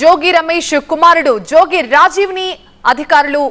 జోగి రమేష్ కుమారుడు జోగి రాజీవ్ని అధికారులు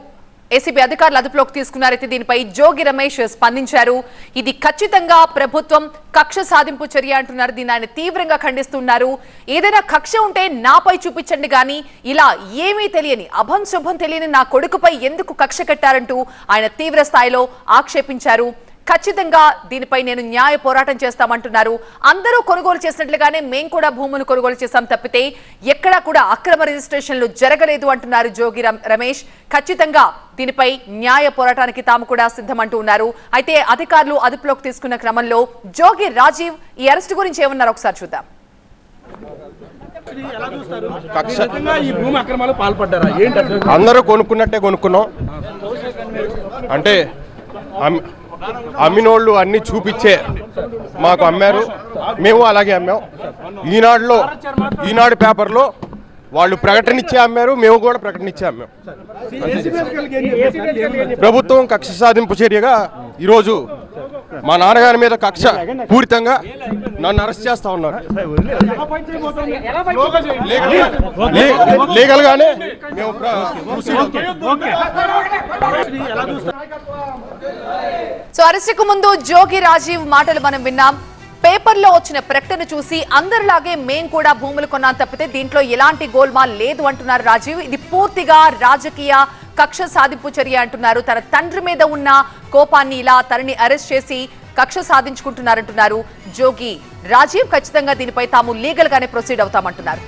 ఏసీబీ అధికారులు అదుపులోకి తీసుకున్నారైతే దీనిపై జోగి రమేష్ స్పందించారు. ఇది ఖచ్చితంగా ప్రభుత్వం కక్ష సాధింపు చర్య అంటున్నారు. దీన్ని ఆయన తీవ్రంగా ఖండిస్తున్నారు. ఏదైనా కక్ష ఉంటే నాపై చూపించండి కానీ ఇలా ఏమీ తెలియని అభం శుభం తెలియని నా కొడుకుపై ఎందుకు కక్ష కట్టారంటూ ఆయన తీవ్ర స్థాయిలో ఆక్షేపించారు. ఖచ్చితంగా దీనిపై నేను న్యాయ పోరాటం చేస్తామంటున్నారు. అందరూ కొనుగోలు చేసినట్లుగానే మేం కూడా భూములు కొనుగోలు చేశాం తప్పితే ఎక్కడా కూడా అక్రమ రిజిస్ట్రేషన్లు జరగలేదు అంటున్నారు జోగి రమ్- రమేష్. ఖచ్చితంగా దీనిపై న్యాయ పోరాటానికి తాము కూడా సిద్ధమంటూ ఉన్నారు. అయితే అధికారులు అదుపులోకి తీసుకున్న క్రమంలో జోగి రాజీవ్ ఈ అరెస్ట్ గురించి ఏమన్నారు ఒకసారి చూద్దాం. కక్ష నిజంగా ఈ భూమి అక్రమాలు పాల్పడ్డారా? ఏంటి అసలు? అందరూ కొనుక్కున్నట్టే కొనుక్కున్నాం. అంటే అమ్మినోళ్ళు అన్ని చూపించే మాకు అమ్మారు. మేము అలాగే అమ్మాం. ఈనాడులో ఈనాడు పేపర్లో వాళ్ళు ప్రకటన ఇచ్చే అమ్మారు మేము కూడా ప్రకటన ఇచ్చే అమ్మాం? ప్రభుత్వం కక్ష సాధింపు చర్యగా ఈరోజు మా నాన్నగారి మీద కక్ష పూరితంగా నన్ను అరెస్ట్ చేస్తా ఉన్నారు. లీగల్ గానే మేము. సో అరెస్టుకు ముందు జోగి రాజీవ్ మాటలు మనం విన్నాం. పేపర్లో వచ్చిన ప్రకటన చూసి అందరిలాగే మేం కూడా భూములు కొన్నాం తప్పితే దీంట్లో ఎలాంటి గోల్మాల్ లేదు అంటున్నారు రాజీవ్. ఇది పూర్తిగా రాజకీయ కక్ష సాధింపు చర్య అంటున్నారు. తన తండ్రి మీద ఉన్న కోపాన్ని ఇలా తనని అరెస్ట్ చేసి కక్ష సాధించుకుంటున్నారంటున్నారు జోగి. రాజీవ్ ఖచ్చితంగా దీనిపై తాము లీగల్ గానే ప్రొసీడ్ అవుతామంటున్నారు.